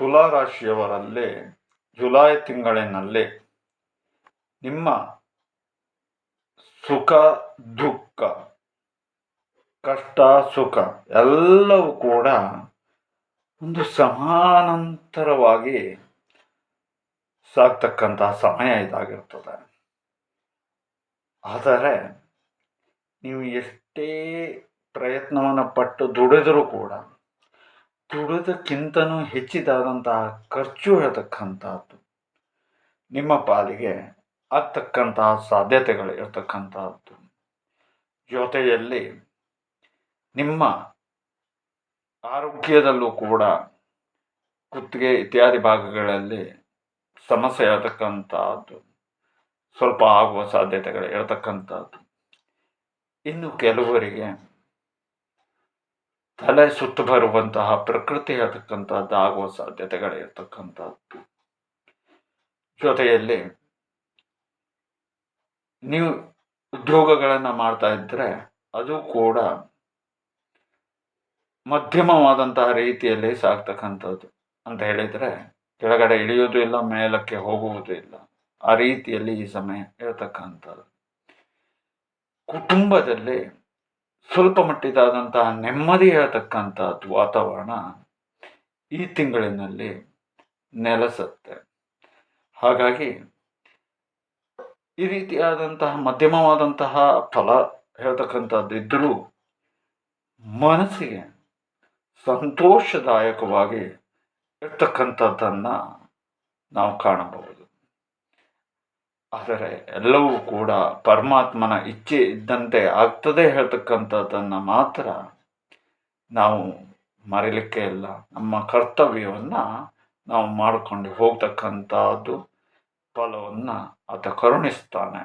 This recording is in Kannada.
ತುಲಾ ರಾಶಿಯವರಲ್ಲಿ ಜುಲೈ ತಿಂಗಳಿನಲ್ಲಿ ನಿಮ್ಮ ಸುಖ, ದುಃಖ, ಕಷ್ಟ, ಸುಖ ಎಲ್ಲವೂ ಕೂಡ ಒಂದು ಸಮಾನಾಂತರವಾಗಿ ಸಾಗ್ತಕ್ಕಂತಹ ಸಮಯ ಇದಾಗಿರ್ತದೆ. ಆದರೆ ನೀವು ಎಷ್ಟೇ ಪ್ರಯತ್ನವನ್ನು ಪಟ್ಟು ದುಡಿದರೂ ಕೂಡ ದುಡಿದಕ್ಕಿಂತನೂ ಹೆಚ್ಚಿದಾದಂತಹ ಖರ್ಚು ಹೇಳ್ತಕ್ಕಂಥದ್ದು ನಿಮ್ಮ ಪಾಲಿಗೆ ಆಗ್ತಕ್ಕಂತಹ ಸಾಧ್ಯತೆಗಳು ಇರ್ತಕ್ಕಂಥದ್ದು. ಜೊತೆಯಲ್ಲಿ ನಿಮ್ಮ ಆರೋಗ್ಯದಲ್ಲೂ ಕೂಡ ಕುತ್ತಿಗೆ ಇತ್ಯಾದಿ ಭಾಗಗಳಲ್ಲಿ ಸಮಸ್ಯೆ ಇರತಕ್ಕಂಥದ್ದು. ಸ್ವಲ್ಪ ಆಗುವ ಸಾಧ್ಯತೆಗಳು ಇರತಕ್ಕಂಥದ್ದು. ಇನ್ನು ಕೆಲವರಿಗೆ ತಲೆ ಸುತ್ತು ಬರುವಂತಹ ಪ್ರಕೃತಿ ಇರತಕ್ಕಂಥದ್ದು ಆಗುವ ಸಾಧ್ಯತೆಗಳಿರ್ತಕ್ಕಂಥದ್ದು. ಜೊತೆಯಲ್ಲಿ ನೀವು ಉದ್ಯೋಗಗಳನ್ನು ಮಾಡ್ತಾ ಇದ್ದರೆ ಅದು ಕೂಡ ಮಧ್ಯಮವಾದಂತಹ ರೀತಿಯಲ್ಲಿ ಸಾಕ್ತಕ್ಕಂಥದ್ದು ಅಂತ ಹೇಳಿದರೆ ಕೆಳಗಡೆ ಇಳಿಯೋದು ಇಲ್ಲ, ಮೇಲಕ್ಕೆ ಹೋಗುವುದು ಇಲ್ಲ. ಆ ರೀತಿಯಲ್ಲಿ ಈ ಸಮಯ ಇರತಕ್ಕಂಥದ್ದು. ಕುಟುಂಬದಲ್ಲಿ ಸ್ವಲ್ಪ ಮಟ್ಟಿದಾದಂತಹ ನೆಮ್ಮದಿ ಹೇಳ್ತಕ್ಕಂಥದ್ದು ವಾತಾವರಣ ಈ ತಿಂಗಳಿನಲ್ಲಿ ನೆಲೆಸತ್ತೆ. ಹಾಗಾಗಿ ಈ ರೀತಿಯಾದಂತಹ ಮಧ್ಯಮವಾದಂತಹ ಫಲ ಹೇಳ್ತಕ್ಕಂಥದ್ದು ಇದ್ದರೂ ಮನಸ್ಸಿಗೆ ಸಂತೋಷದಾಯಕವಾಗಿ ಇರ್ತಕ್ಕಂಥದ್ದನ್ನು ನಾವು ಕಾಣಬಹುದು. ಆದರೆ ಎಲ್ಲವೂ ಕೂಡ ಪರಮಾತ್ಮನ ಇಚ್ಛೆ ಇದ್ದಂತೆ ಆಗ್ತದೆ ಹೇಳ್ತಕ್ಕಂಥದ್ದನ್ನು ಮಾತ್ರ ನಾವು ಮರೀಲಿಕ್ಕೆ ಇಲ್ಲ. ನಮ್ಮ ಕರ್ತವ್ಯವನ್ನು ನಾವು ಮಾಡಿಕೊಂಡು ಹೋಗ್ತಕ್ಕಂಥದ್ದು ಫಲವನ್ನು ಆತ ಕರುಣಿಸ್ತಾನೆ.